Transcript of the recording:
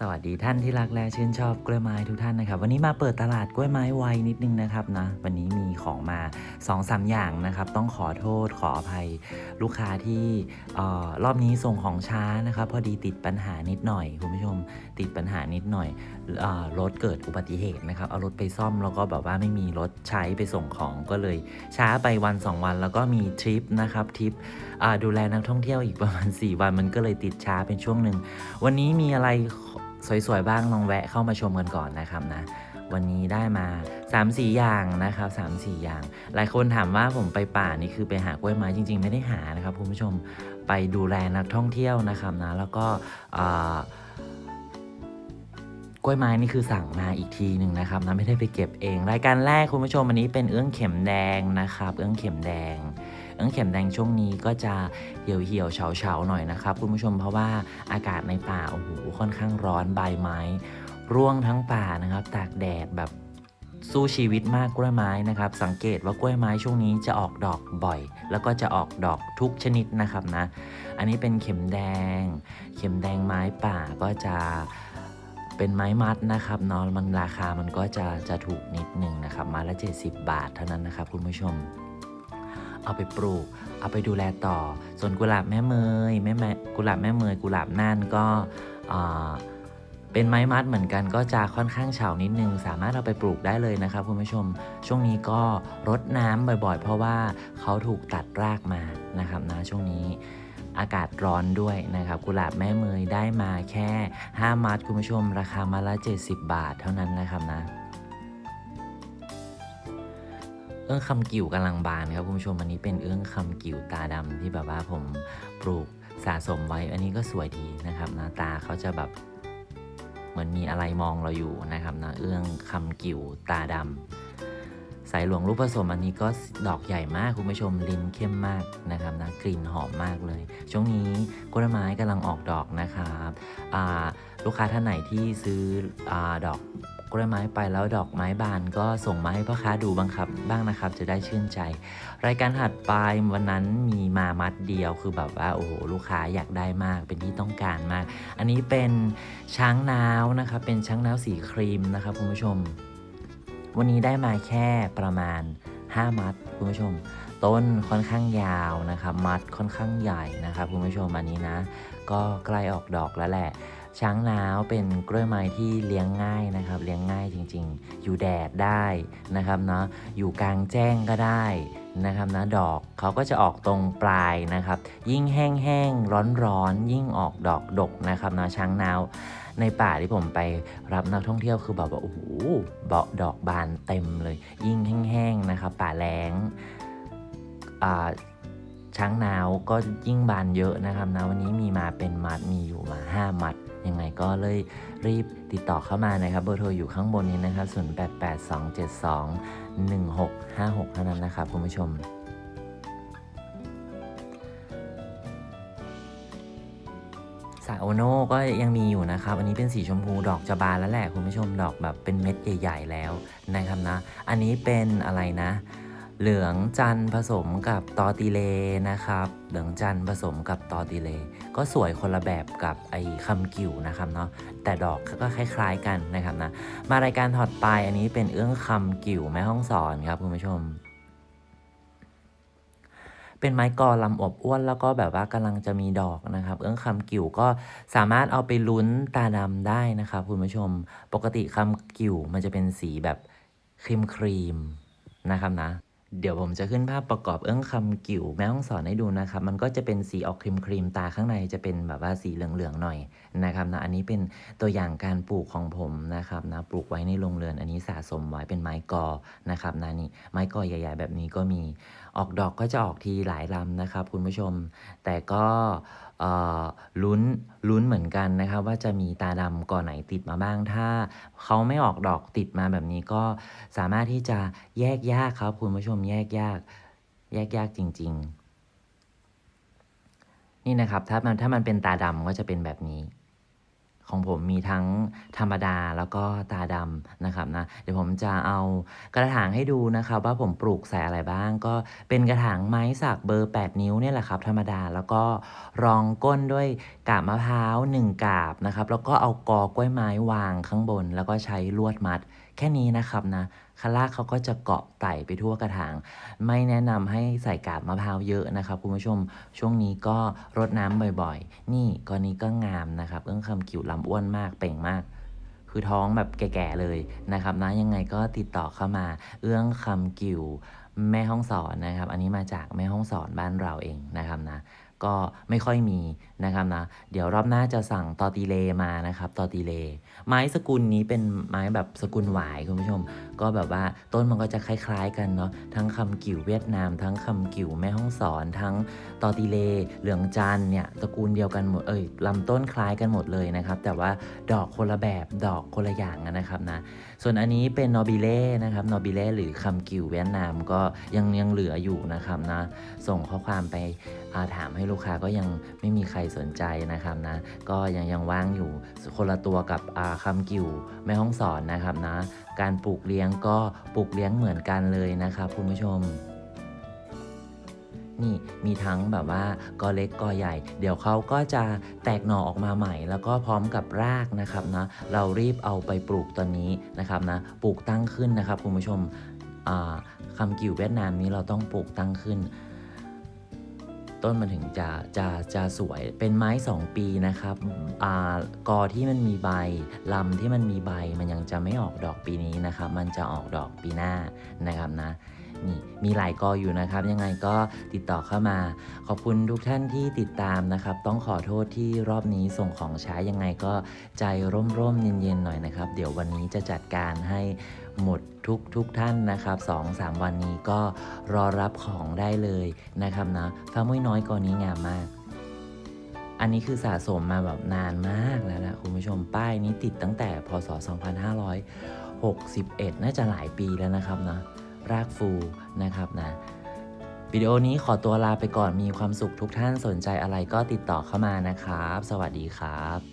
สวัสดีท่านที่รักและชื่นชอบกล้วยไม้ทุกท่านนะครับ วันนี้มาเปิดตลาดกล้วยไม้ไวนิดนึงนะครับนะวันนี้มีของมา2อสาอย่างนะครับ ต้องขอโทษขออภัยลูกค้าที่ออรอบนี้ส่งของช้านะครับ พอดีติดปัญหานิดหน่อยคุณผู้ชมติดปัญหานิดหน่อยออรถเกิดอุบัติเหตุนะครับเอารถไปซ่อมแล้วก็แบบว่าไม่มีรถใช้ไปส่งของก็เลย ช้าไปวัน 2 วัน แล้วก็มีทริปนะครับทริปดูแลนักท่องเที่ยวอีกประมาณ 4 วันมันก็เลยติดช้าเป็นช่วงหนึ่งวันนี้มีอะไร สวยๆ บ้างลองแวะเข้ามาชมกันก่อนนะครับนะ วันนี้ได้มา3 4อย่างนะครับ3 4อย่าง หลายคนถามว่าผมไปป่านี่คือไปหากล้วยไม้จริง ๆ ไม่ได้หานะครับคุณผู้ชมไปดูแลนักท่องเที่ยวนะครับนะแล้วก็กล้วยไม้นี่คือสั่งมาอีกทีหนึ่งนะครับนะไม่ได้ไปเก็บเอง รายการแรกคุณผู้ชมวันนี้เป็นเอื้องเข็มแดงนะครับ เอื้องเข็มแดง เอื้องเข็มแดงช่วงนี้ก็จะเหี่ยวเหี่ยวเฉาเฉาๆหน่อยนะครับคุณผู้ชมเพราะว่าอากาศในป่าโอ้โหค่อนข้างร้อนใบไม้ ร่วงทั้งป่านะครับ ตากแดดแบบสู้ชีวิตมากกล้วยไม้นะครับ สังเกตว่ากล้วยไม้ช่วงนี้จะออกดอกบ่อย แล้วก็จะออกดอกทุกชนิดนะครับนะ อันนี้เป็นเข็มแดง เข็มแดงไม้ป่าก็จะเป็นไม้มัดนะครับเนอนมันราคามันก็จะจะถูกนิดหนึ่งนะครับไมาละ 70 บาทเท่านั้นนะครับคุณผู้ชม เอาไปปลูก เอาไปดูแลต่อ ส่วนกุหลาบแม่เมยแม่แม่กุหลาบแม่เมยกุหลาบน่านก็เป็นไม้มัดเหมือนกันก็จะค่อนข้างเฉานิดนึง สามารถเอาไปปลูกได้เลยนะครับคุณผู้ชม ช่วงนี้ก็รดน้ำบ่อยๆ เพราะว่าเขาถูกตัดรากมานะครับนะช่วงนี้อากาศร้อนด้วยนะครับ กุหลาบแม่เมยได้มาแค่ 5 มัดคุณผู้ชม ราคามาละ 70 บาทเท่านั้นนะครับนะ เอื้องคำกิ่วกำลังบานครับคุณผู้ชมอันนี้เป็นเอื้องคำกิ่วตาดำที่แบบว่าผมปลูกสะสมไว้ อันนี้ก็สวยดีนะครับหน้าตาเขาจะแบบเหมือนมีอะไรมองเราอยู่นะครับนะเอื้องคำกิ่วตาดำสายหลวงรูปผสมอันนี้ก็ดอกใหญ่มากคุณผู้ชมลิ้นเข้มมากนะครับนะกลิ่นหอมมากเลย ช่วงนี้กล้วยไม้กำลังออกดอกนะครับลูกค้าท่านไหนที่ซื้ออดอก กล้วยไม้ไปแล้วดอกไม้บานก็ส่งมาให้พ่อค้าดูบ้างครับ บ้างนะครับ จะได้ชื่นใจ รายการถัดไปวันนั้นมีมามัดเดียวคือแบบว่าโอ้โหลูกค้าอยากได้มากเป็นที่ต้องการมาก อันนี้เป็นช้างน้าวนะครับ เป็นช้างน้าวสีครีมนะครับคุณผู้ชม วันนี้ได้มาแค่ประมาณ 5 มัดคุณผู้ชม ต้นค่อนข้างยาวนะครับ มัดค่อนข้างใหญ่นะครับคุณผู้ชมอันนี้นะ ก็ใกล้ออกดอกแล้วแหละ ช้างน้าวเป็นกล้วยไม้ที่เลี้ยงง่ายนะครับ เลี้ยงง่ายจริง ๆ อยู่แดดได้นะครับเนาะอยู่กลางแจ้งก็ได้นะครับนะดอกเขาก็จะออกตรงปลายนะครับ ยิ่งแห้งๆร้อนๆยิ่งออกดอกดกนะครับนะช้างนาวในป่าที่ผมไปรับนักท่องเที่ยวคือแบบว่าโอ้โหเบาะดอกบานเต็มเลย ยิ่งแห้งๆนะครับ ป่าแล้งอ่าช้างนาวก็ยิ่งบานเยอะนะครับนะวันนี้มีมาเป็นมัดมีอยู่มา 5 มัด ยังไงก็เลยรีบติดต่อเข้ามานะครับ เบอร์โทรอยู่ข้างบนนี้นะครับ 0882721656 เท่านั้นนะครับคุณผู้ชมสาโอโน่ก็ยังมีอยู่นะครับ อันนี้เป็นสีชมพูดอกจะบานแล้วแหละคุณผู้ชมดอกแบบเป็นเม็ดใหญ่ ๆ แล้วนะครับนะ อันนี้เป็นอะไรนะ เหลืองจันทร์ผสมกับตอติเลนะครับ เหลืองจันทร์ผสมกับตอติเล ก็สวยคนละแบบกับไอ้คำกิ่วนะครับเนาะแต่ดอกก็คล้ายๆกันนะครับนะมารายการถอดปลายอันนี้เป็นเอื้องคำกิ่วแม่ห้องสอนครับคุณผู้ชม เป็นไม้กอลำอบอ้วนแล้วก็แบบว่ากำลังจะมีดอกนะครับ เอื้องคำกิ่วก็สามารถเอาไปลุ้นตาดำได้นะครับคุณผู้ชม ปกติคำกิ่วมันจะเป็นสีแบบครีมครีมนะครับนะ เดี๋ยวผมจะขึ้นภาพประกอบเอื้องคำกิ่วแม่ห้องสอนให้ดูนะครับ มันก็จะเป็นสีออกครีมครีมๆตาข้างในจะเป็นแบบว่าสีเหลืองๆหน่อยนะครับนะอันนี้เป็นตัวอย่างการปลูกของผมนะครับนะปลูกไว้ในโรงเรือน อันนี้สะสมไว้เป็นไม้กอนะครับนะนี่ไม้กอใหญ่ ๆ แบบนี้ก็มีออกดอกก็จะออกทีหลายลำนะครับ คุณผู้ชม แต่ก็ลุ้นลุ้นเหมือนกันนะครับ ว่าจะมีตาดำก่อนไหนติดมาบ้าง ถ้าเขาไม่ออกดอกติดมาแบบนี้ก็สามารถที่จะแยกยากครับ คุณผู้ชมแยกยาก แยกยากจริง ๆ นี่นะครับ ถ้ามันถ้ามันเป็นตาดำก็จะเป็นแบบนี้ ของผมมีทั้งธรรมดาแล้วก็ตาดำนะครับนะเดี๋ยวผมจะเอากระถางให้ดูนะครับ ว่าผมปลูกใส่อะไรบ้าง ก็เป็นกระถางไม้สักเบอร์ 8 นิ้วเนี่ยแหละครับ ธรรมดาแล้วก็รองก้นด้วยกาบมะพร้าว1กาบนะครับแล้วก็เอากอกล้วยไม้วางข้างบน แล้วก็ใช้ลวดมัด แค่นี้นะครับนะคาร่าเขาก็จะเกาะไต่ไปทั่วกระถาง ไม่แนะนำให้ใส่กาบมะพร้าวเยอะนะครับคุณผู้ชมช่วงนี้ก็รดน้ำบ่อยๆ นี่กรณีก็งามนะครับเอื้องคำกิ่วลำอ้วนมากเป่งมากคือท้องแบบแก่ๆเลยนะครับนะยังไงก็ติดต่อเข้ามาเอื้องคำกิ่วแม่ห้องสอนนะครับ อันนี้มาจากแม่ห้องสอนบ้านเราเองนะครับนะ ก็ไม่ค่อยมีนะครับนะ เดี๋ยวรอบหน้าจะสั่งตอติเลมานะครับตอติเล ไม้สกุลนี้เป็นไม้แบบสกุลหวายคุณผู้ชม ก็แบบว่าต้นมันก็จะคล้ายๆ กันเนาะทั้งคำกิ่วเวียดนาม ทั้งคำกิ่วแม่ห้องสอน ทั้งตอติเล เหลืองจันเนี่ยตระกูลเดียวกันหมดเอ้ยลำต้นคล้ายกันหมดเลยนะครับ แต่ว่าดอกคนละแบบดอกคนละอย่างนะครับนะส่วนอันนี้เป็นนอบิเล่นะครับนอบิเล่หรือคำกิ่วเวียดนามก็ยังยังเหลืออยู่นะครับนะส่งข้อความไป ถามให้ลูกค้าก็ยังไม่มีใครสนใจนะครับนะ ก็ยังยังว่างอยู่คนละตัวกับอ่ากิ่วแม่ห้องสอนนะครับนะ การปลูกเลี้ยงก็ปลูกเลี้ยงเหมือนกันเลยนะครับคุณผู้ชมนี่มีทั้งแบบว่ากอเล็กกอใหญ่ เดี๋ยวเขาก็จะแตกหน่อออกมาใหม่ แล้วก็พร้อมกับรากนะครับนะเรารีบเอาไปปลูกตอนนี้นะครับนะปลูกตั้งขึ้นนะครับคุณผู้ชมอ่าคำกิ่วเวียดนามนี้เราต้องปลูกตั้งขึ้น ต้นมันถึงจะจะจะสวยเป็นไม้ 2 ปีนะครับอ่ากอที่มันมีใบลำที่มันมีใบมันยังจะไม่ออกดอกปีนี้นะครับ มันจะออกดอกปีหน้านะครับนะนี่มีหลายกออยู่นะครับ ยังไงก็ติดต่อเข้ามา ขอบคุณทุกท่านที่ติดตามนะครับ ต้องขอโทษที่รอบนี้ส่งของช้ายังไงก็ใจร่มๆเย็นๆหน่อยนะครับ เดี๋ยววันนี้จะจัดการให้หมดทุกทุกท่านนะครับ2-3 วันนี้ก็รอรับของได้เลยนะครับนะฟ้ามุ้ยน้อยกอนี้งามมาก อันนี้คือสะสมมาแบบนานมากแล้วนะคุณผู้ชมป้ายนี้ติดตั้งแต่พศ 2561 น่าจะหลายปีแล้วนะครับนะรากฟูนะครับนะวิดีโอนี้ขอตัวลาไปก่อนมีความสุขทุกท่านสนใจอะไรก็ติดต่อเข้ามานะครับ สวัสดีครับ